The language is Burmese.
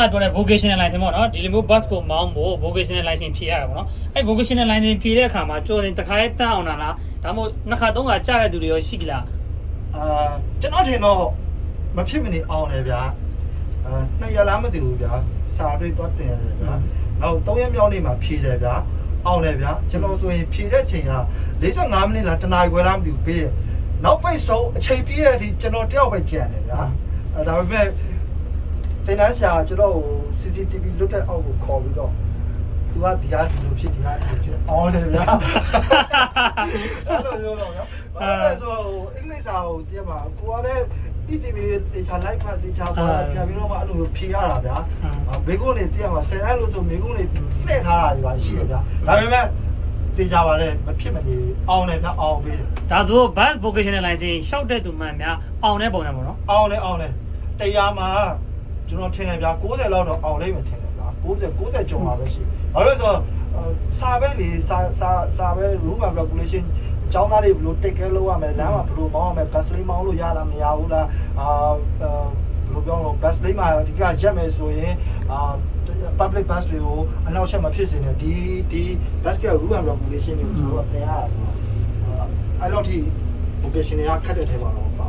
နပြောတဲ့ vocational license ပေါ့နော်ဒီလိုမျိုး bus ကိုမောင်းဖို့ vocational license ဖြည့်ရတာပေါ့နော်အဲ့ vocational license ဖြည့်တဲ့အခါမှာကြိုတင်တစ်ခါလေးတန်းအောင်တာလားဒါမှမဟုတ်နှစ်ခါသုံးခါကြားတဲ့သူတွေရောရှိလားအာကျွန်တော်ထင်တော့မဖြစ်မနေအောင်တယ်ဗျာအာနှစ်ရက်လားမသိဘူးဗျာစာတွေတော့တင်ရတယ်ဗျာနောက်၃ရက်မြောက်နေ့မှာဖြည့်တယ်ဗျာအောင်တယ်ဗျာကျွန်တော်ဆိုရင်ဖြည့်တဲ့ချိန်က45မိနစ်လားတနားခွဲလားမသိဘူးပေးရနောက်ပိတ်ဆုံးအချိန်ပြည့်ရတဲ့အထိကျွန်တော်တယောက်ပဲကြံတယ်ဗျာအဲဒါပေမဲ့တ င်တန်းဆရာကကျွန်တော်ကို CCTV လွတ်တဲ့အောက်ကိုခေါ်ပြီးတော့သူကဒီဟာဒီလိုဖြစ်ဒီဟာဒီလိုဖြစ်အောင်တယ်ဗျာအဲ့လိုမျိုးတော့ဗျာဘာလို့လဲဆိုတော့အင်္ဂလိပ်စာကိုတည့်မှာကိုကလည်း ETV တေချာ live ဖတ်တေချာပေါ်ပြန်ပြီးတော့မှအဲ့လိုမျိုးဖြေရတာဗျာမိကုန်းနေတည့်မှာဆယ်တန်းလို့ဆိုမိကုန်းနေလှည့်ထားတာဒီပါရှိတယ်ဗျာဒါပေမဲ့တေချာပါလေမဖြစ်မနေအောင်တယ်ဗျာအောင်ပေးတယ်ဒါဆို bus vocational license ရှောက်တဲ့သူမှန်များအောင်တဲ့ပုံစံပေါ့နော်အောင်တယ်အောင်တယ်တရားမှာ ကျွန်တော်ထင်တယ်ဗျာ60လောက်တော့အောင်လိမ့်မယ်ထင်တယ်ဗျာ60 60ကျော်ပါပဲရှိဘာလို့လဲဆိုတော့စာပဲလေစာစာစာပဲ room and regulation အကြောင်းသားတွေဘယ်လို take care လုပ်ရမလဲလမ်းမှာဘယ်လိုမောင်းရမလဲ bus lane မောင်းလို့ရလားမရဘူးလားအာဘယ်လိုပြောလို့ bus lane မှာအဓိကရက်မယ်ဆိုရင်အာ public bus တွေကိုအနောက်ချက်မဖြစ်စေနဲ့ဒီဒီ bus က room and regulation တွေကိုကျွန်တော်တို့သင်ရတာဆိုတော့အဲ့တော့ဒီ vocation တွေကခက်တဲ့ထဲမှာတော့ပါ